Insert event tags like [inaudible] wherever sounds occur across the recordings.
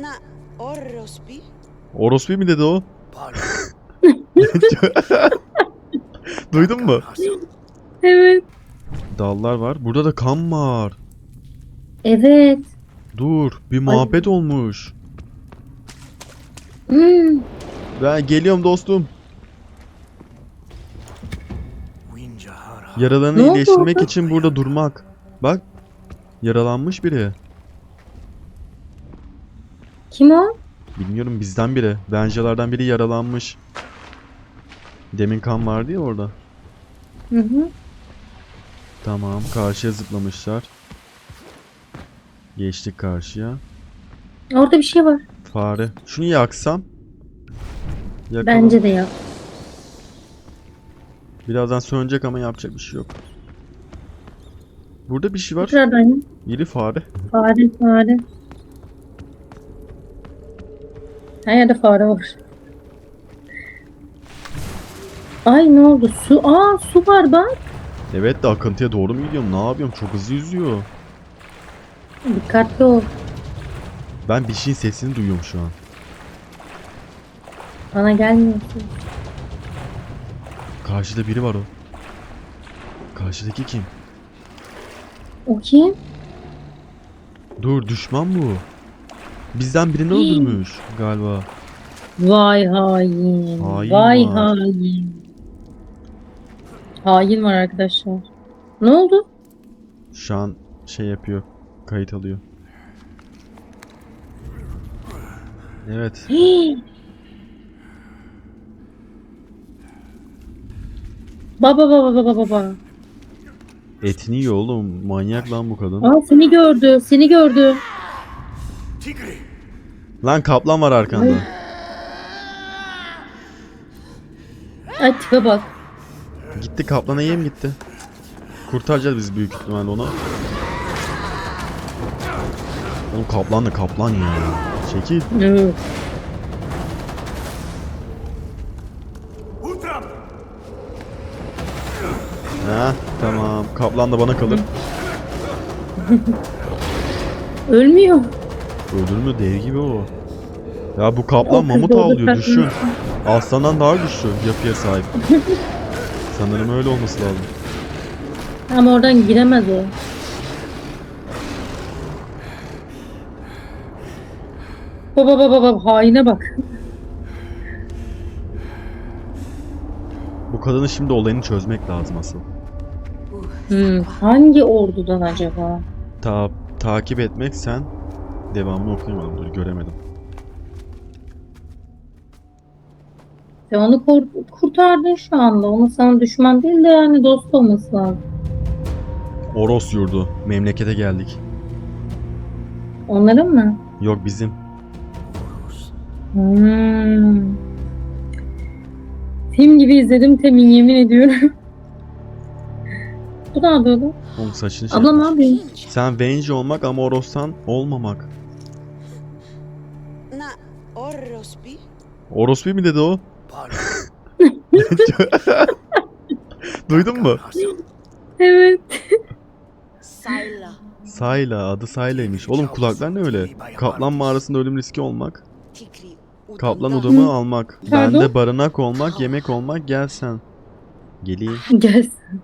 Na orospi? Orospu mi dedi o? [laughs] Duydun mu? Evet. Dallar var. Burada da kan var. Evet. Dur, bir muhabbet olmuş. Hmm. Ben geliyorum dostum. Yaralarını Ne oldu iyileştirmek orada? için burada durmak. Bak. Yaralanmış biri. Kim o? Bilmiyorum bizden biri. Benjalardan biri yaralanmış. Demin kan vardı ya orada. Hı hı. Tamam, karşıya zıplamışlar. Geçtik karşıya. Orada bir şey var. Fare. Şunu yaksam. Yakalım. Bence de yap. Birazdan sönecek ama yapacak bir şey yok. Burada bir şey var. Tekrardan yap. İri fare. Fare fare. Her yerde fare var. Ay ne oldu? Su. Aa su var bak. Evet de akıntıya doğru mu gidiyorum? Ne yapıyorum? Çok hızlı yüzüyor. Dikkatli ol. Ben bir şeyin sesini duyuyorum şu an. Bana gelmiyorsun. Karşıda biri var o. Karşıdaki kim? O kim? Dur düşman bu. Bizden birini öldürmüş galiba. Vay hain. Hain Vay var. hain. Hain var arkadaşlar. Ne oldu? Şu an şey yapıyor. Kayıt alıyor. Evet. [gasps] baba baba baba baba. Etini yiyor oğlum. Manyak lan bu kadın. Aa seni gördü. Seni gördü. Lan kaplan var arkanda. Ay tipe bak. Gitti kaplana yem gitti. Kurtaracağız biz büyük ihtimalle onu. Oğlum kaplan da kaplan ya. Çekil. Evet. Ha tamam. Kaplan da bana kalır. Ölmüyor. Öldürmüyor dev gibi o. Ya bu kaplan mamut avlıyor düşün. Aslandan daha güçlü yapıya sahip. [laughs] Sanırım öyle olması lazım. Ama oradan giremez o. Baba baba baba haine bak. Bu kadının şimdi olayını çözmek lazım asıl. Hmm, hangi ordudan acaba? Ta takip etmek sen devamını okuyamadım dur göremedim. Sen onu kor- kurtardın şu anda. Onu sana düşman değil de yani dost olması lazım. Oros yurdu. Memlekete geldik. Onların mı? Yok bizim. Hmm. Film gibi izledim temin yemin ediyorum. [laughs] Bu ne yapıyordu? Oğlum saçını şey Abla ne yapmış. yapıyorsun? Sen Venge olmak ama Oros'tan olmamak. Orospu mi dedi o? [laughs] Duydun mu? Evet. Sayla. Sayla adı Sayla'ymış. Oğlum kulaklar ne öyle? Kaplan mağarasında ölüm riski olmak. Kaplan odamı almak. Pardon? Bende barınak olmak, yemek olmak gelsen. Geleyim. [laughs] Gelsin.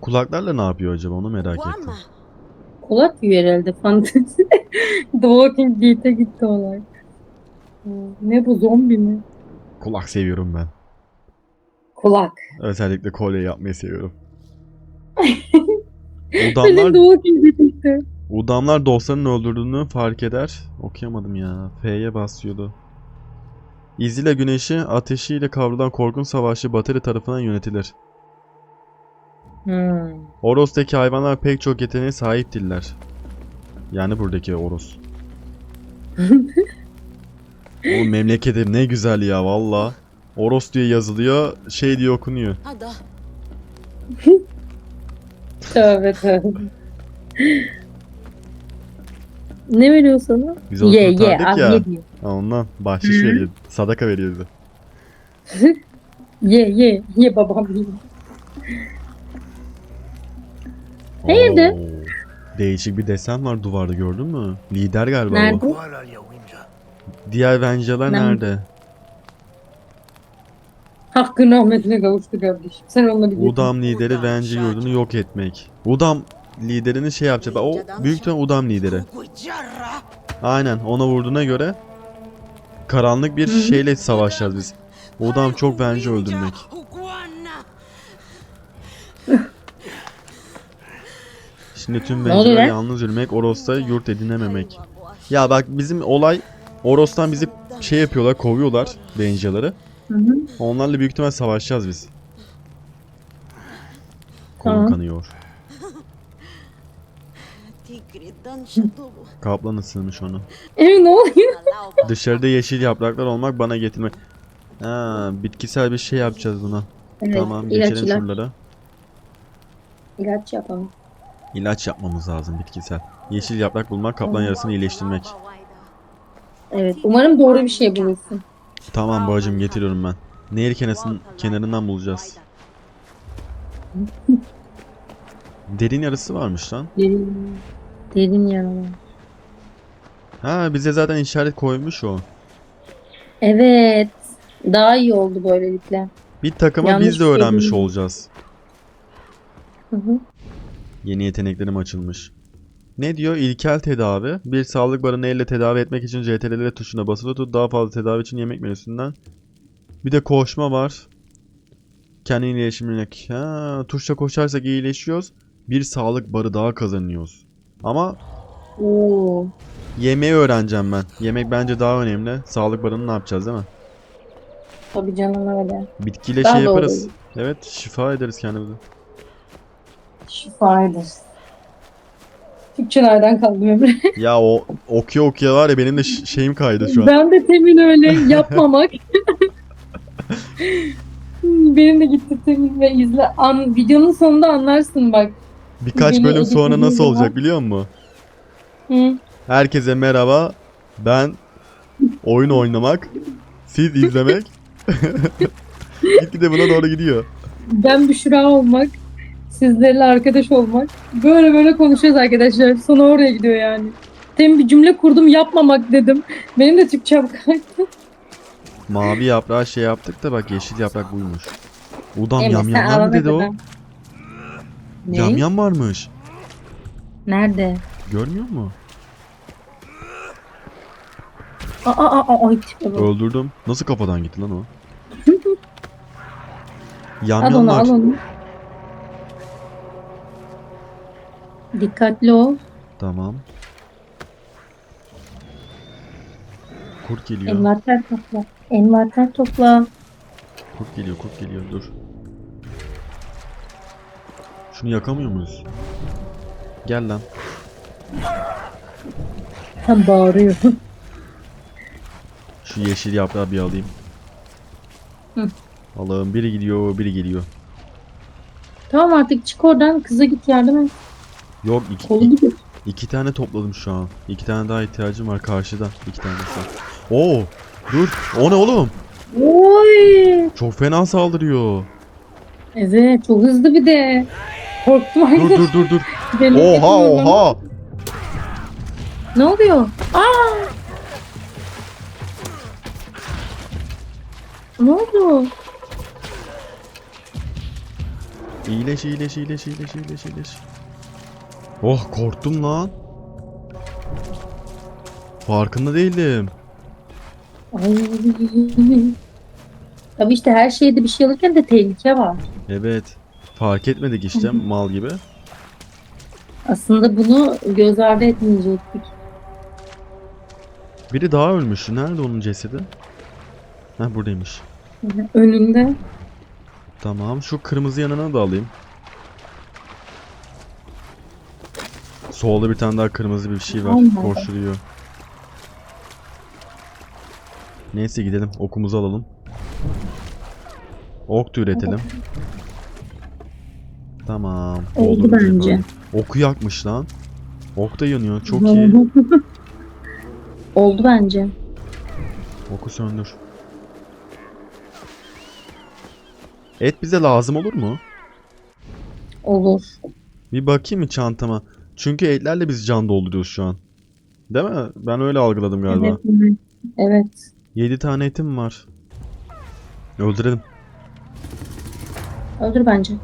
Kulaklarla ne yapıyor acaba onu merak ettim. Kulak yiyor herhalde fantezi. [laughs] The Walking Dead'e gitti olay. Hmm, Ne bu zombi mi? Kulak seviyorum ben. Kulak. Özellikle kolye yapmayı seviyorum. [laughs] Benim Udamlar, The Walking Dead gitti. udamlar dostlarının öldürdüğünü fark eder. Okuyamadım ya. F'ye basıyordu. İzile güneşi ateşiyle kavrulan korkun savaşçı Bateri tarafından yönetilir. Hmm. Oros'taki hayvanlar pek çok yeteneğe sahiptirler. Yani buradaki Oros. [laughs] o memleketim ne güzel ya valla. Oros diye yazılıyor, şey diye okunuyor. Ada. [laughs] Tövbe tövbe. ne veriyor sana? Biz onu Ye ye. ya. ye diyor. Ha, Ondan bahşiş Hı. veriyordu. Sadaka veriyordu. [laughs] Ye ye. Ye babam Oo. Değişik bir desen var duvarda gördün mü? Lider galiba Nerede? bu. Diğer Vencalar Ben- nerede? Hakkın rahmetine kavuştu kardeşim. Sen onları bir Udam lideri Vence yurdunu yok etmek. Udam liderini şey yapacak. O büyük ihtimal Udam lideri. Aynen ona vurduğuna göre karanlık bir Hı hı. şeyle savaşacağız biz. Udam çok Vence öldürmek. [laughs] Şimdi tüm lan? yalnız yürümek, Oros'ta yurt edinememek. Ya bak bizim olay Oros'tan bizi şey yapıyorlar, kovuyorlar hı. Onlarla büyük ihtimal savaşacağız biz. Kolum Tamam. kanıyor. [laughs] Kaplan ısırmış onu. Emin ne oluyor? [laughs] Dışarıda yeşil yapraklar olmak bana getirmek. Ha, bitkisel bir şey yapacağız buna. Evet, tamam, ilaç geçelim ilaç. şuralara. İlaç yapalım. İlaç yapmamız lazım bitkisel. Yeşil yaprak bulmak, kaplan yarasını iyileştirmek. Evet. Umarım doğru bir şey bulursun. Tamam bacım getiriyorum ben. Nehir kenarının kenarından bulacağız. Derin yarısı varmış lan. Derin, derin yaralar. Ha bize zaten işaret koymuş o. Evet. Daha iyi oldu böylelikle. Bir takıma Yanlış biz de öğrenmiş söyledim. olacağız. Hı hı. Yeni yeteneklerim açılmış. Ne diyor? İlkel tedavi. Bir sağlık barını elle tedavi etmek için CTRL tuşuna basılı tut. Daha fazla tedavi için yemek menüsünden. Bir de koşma var. Kendini iyileştirmek. Ha, tuşla koşarsak iyileşiyoruz. Bir sağlık barı daha kazanıyoruz. Ama Oo. yemeği öğreneceğim ben. Yemek bence daha önemli. Sağlık barını ne yapacağız değil mi? Tabii canım öyle. Bitkiyle Daha şey doğru. yaparız. Evet şifa ederiz kendimize. Şifa eder. Türkçe nereden kaldım Emre? [laughs] Ya o okuya okuya var ya benim de ş- şeyim kaydı şu an. Ben de temin öyle yapmamak. [laughs] Benim de gitti temin ve izle. An, videonun sonunda anlarsın bak. Birkaç Beni bölüm sonra editlediğin nasıl olacak zaman- biliyor musun? Hı. Herkese merhaba. Ben oyun oynamak, siz izlemek. [laughs] Gitgide buna doğru gidiyor. Ben Büşra olmak, sizlerle arkadaş olmak. Böyle böyle konuşuyoruz arkadaşlar. Sonra oraya gidiyor yani. Temin bir cümle kurdum yapmamak dedim. Benim de Türkçem kaydı. Mavi yaprağı şey yaptık da bak yeşil yaprak buymuş. Udam Emre, sen yamyamlar mı alana dedi o? kadar. Ne? Yamyam varmış. Nerede? Görmüyor musun? Aa aa aa ay tipe bak. Öldürdüm. Nasıl kafadan gitti lan o? Al Yamyam onu al onu. Dikkatli ol. Tamam. Kurt geliyor. Envanter topla. Envanter topla. Kurt geliyor, kurt geliyor. Dur. Şunu yakamıyor muyuz? Gel lan. Tam bağırıyor. [laughs] Şu yeşil yaprağı bir alayım. Hı. Allah'ım biri gidiyor, biri geliyor. tamam artık çık oradan kıza git yardım et. Yok iki, Kolu iki, gidiyor. iki tane topladım şu an. İki tane daha ihtiyacım var karşıda. İki tanesi. Oo, dur. O ne oğlum? Oy. Çok fena saldırıyor. Evet çok hızlı bir de. Korktum Dur dur dur dur. Deli Oha ettim oradan. oha. Ne oluyor? Aa! Ne oldu? İyileş iyileş iyileş iyileş iyileş iyileş. Oh korktum lan. Farkında değildim. Ay. Tabii işte her şeyde bir şey alırken de tehlike var. Evet. Fark etmedik işte mal gibi. Aslında bunu göz ardı etmeyecektik. Biri daha ölmüş. Nerede onun cesedi? Heh buradaymış. Önünde. Tamam şu kırmızı yanına da alayım. Solda bir tane daha kırmızı bir şey var. Koşturuyor. Neyse gidelim. Okumuzu alalım. Ok da üretelim. Tamam. Oldu bence. Oku yakmış lan. Ok da yanıyor. Çok iyi. [laughs] Oldu bence. Oku söndür. Et bize lazım olur mu? Olur. Bir bakayım mı çantama? Çünkü etlerle biz can dolduruyoruz şu an. Değil mi? Ben öyle algıladım galiba. Evet. evet. Evet. 7 tane etim var. Öldürelim. Öldür bence.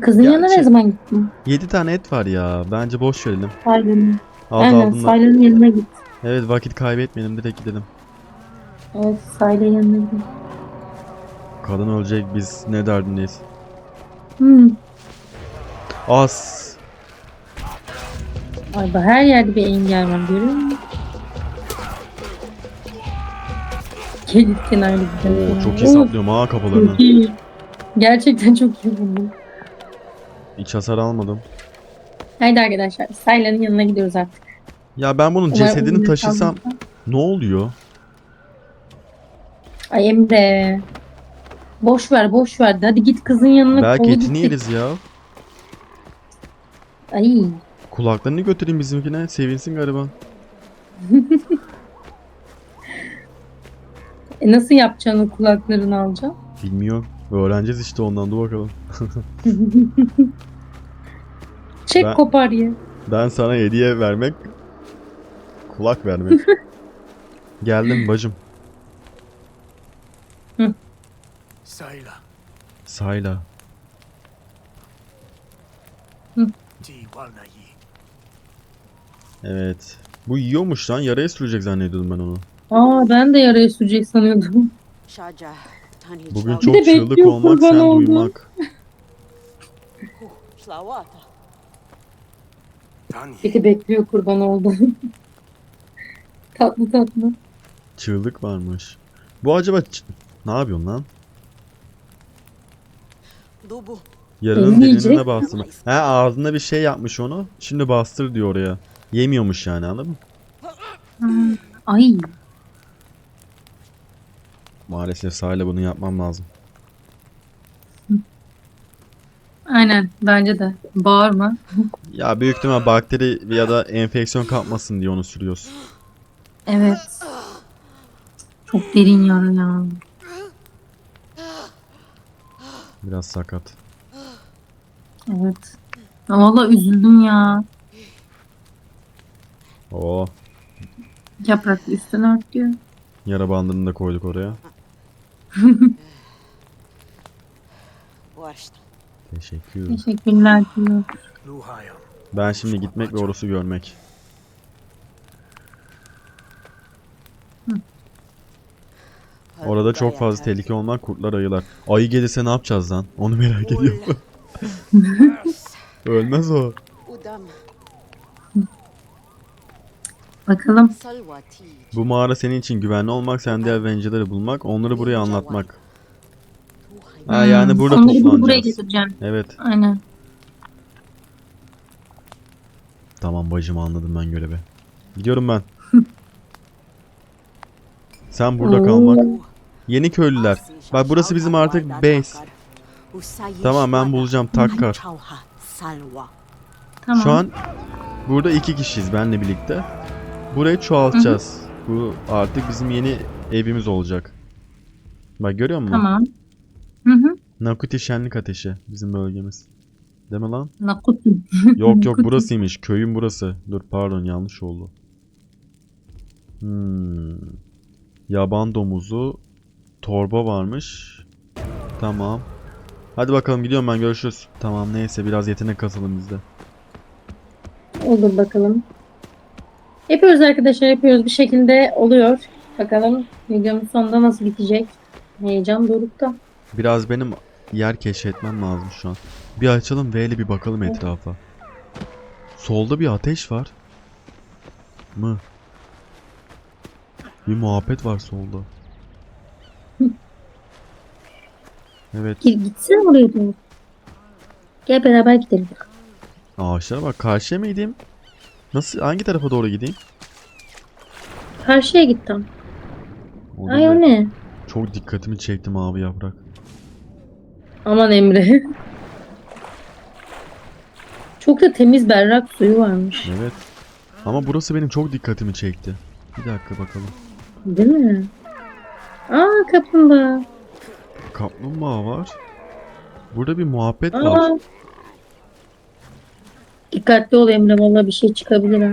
Kızın Gerçi- yanına ne zaman gittin? 7 tane et var ya. Bence boş verelim. Saylanın. Aynen. Saylan'ın yanına git. Evet vakit kaybetmeyelim. Direkt gidelim. Evet Saylan'ın yanına git. Kadın ölecek. Biz ne derdindeyiz? Hmm. As. Ay bak her yerde bir engel var görüyor musun? Gelirken ayrı bir Oo, çok iyi saplıyorum ha kapılarını. Çok iyi. Gerçekten çok iyi buldum. İç hasar almadım. Haydi arkadaşlar Saylan'ın yanına gidiyoruz artık. Ya ben bunun Umarım cesedini uyuyup taşısam kalmazsa. ne oluyor? Ay Emre. Boş ver boş ver. Hadi git kızın yanına. Belki kolu etini yeriz ya. Ay. Kulaklarını götüreyim bizimkine. Sevinsin gariban. [laughs] E nasıl yapacaksın o kulaklarını alacaksın? Bilmiyorum. Öğreneceğiz işte ondan. Dur bakalım. [laughs] Çek Ben- kopar ye. Ben sana hediye vermek kulak vermek. [laughs] Geldim bacım. Sayla, Sayla. Walnayi. Evet. Bu yiyormuş lan. Yaraya sürecek zannediyordum ben onu. Aa ben de yaraya sürecek sanıyordum. Tani Bugün çok çığlık olmak sen oldu. duymak. Bir de bekliyor kurban oldu. [laughs] tatlı tatlı. Çığlık varmış. Bu acaba ne yapıyorsun lan? Dubu. Yarının diline bastırma. He ağzında bir şey yapmış onu. Şimdi bastır diyor oraya. Yemiyormuş yani anladın mı? Ay. Maalesef Sayla bunu yapmam lazım. Aynen bence de. Bağırma. Ya büyük ihtimal bakteri ya da enfeksiyon kapmasın diye onu sürüyoruz. Evet. Çok derin yara ya. Biraz sakat. Evet. Valla üzüldüm ya. Oo, Yaprak üstüne örtüyor. yara bandını da koyduk oraya. [laughs] Uğraştım. Teşekkür. Teşekkürler. diyor. Ben şimdi gitmek ve orası görmek. Orada çok fazla tehlike olmak kurtlar ayılar. Ayı gelirse ne yapacağız lan? Onu merak ediyorum. [laughs] [laughs] Ölmez o. Udam. Bakalım. Bu mağara senin için güvenli olmak, sen diğer Avenger'ları bulmak, onları buraya anlatmak. Ha yani burada Onları buraya toplanacağız. getireceğim. Evet. Aynen. Tamam bacım anladım ben görevi. Gidiyorum ben. [laughs] Sen burada kalmak. Yeni köylüler. Bak burası bizim artık base. Tamam ben bulacağım Takkar. Tamam. Şu an burada iki kişiyiz benle birlikte. Burayı çoğaltacağız. Bu artık bizim yeni evimiz olacak. Bak görüyor musun? Tamam. Hı hı. Nakuti Şenlik Ateşi bizim bölgemiz. Değil mi lan? Nakutu. [laughs] Yok yok burasıymış. Köyün burası. Dur pardon yanlış oldu. Hmm. Yaban domuzu. Torba varmış. Tamam. Hadi bakalım gidiyorum ben görüşürüz. Tamam neyse biraz yetenek kasalım bizde. Olur bakalım. Yapıyoruz arkadaşlar yapıyoruz. Bir şekilde oluyor. Bakalım videonun sonunda nasıl bitecek. Heyecan dorukta. Biraz benim yer keşfetmem lazım şu an. Bir açalım ve bir bakalım etrafa. Solda bir ateş var. Mı? Bir muhabbet var solda. Evet. Gir gitsene oraya doğru. Gel beraber gidelim. Ağaçlara bak. Karşıya mı gideyim? Nasıl? Hangi tarafa doğru gideyim? Karşıya git tam. O da Ay o ne? Çok dikkatimi çekti mavi yaprak. Aman Emre. Çok da temiz berrak suyu varmış. Evet. Ama burası benim çok dikkatimi çekti. Bir dakika bakalım. Değil mi? Aa kapında. Kaplumbağa var. Burada bir muhabbet var. Dikkatli ol Emre valla bir şey çıkabilir ha.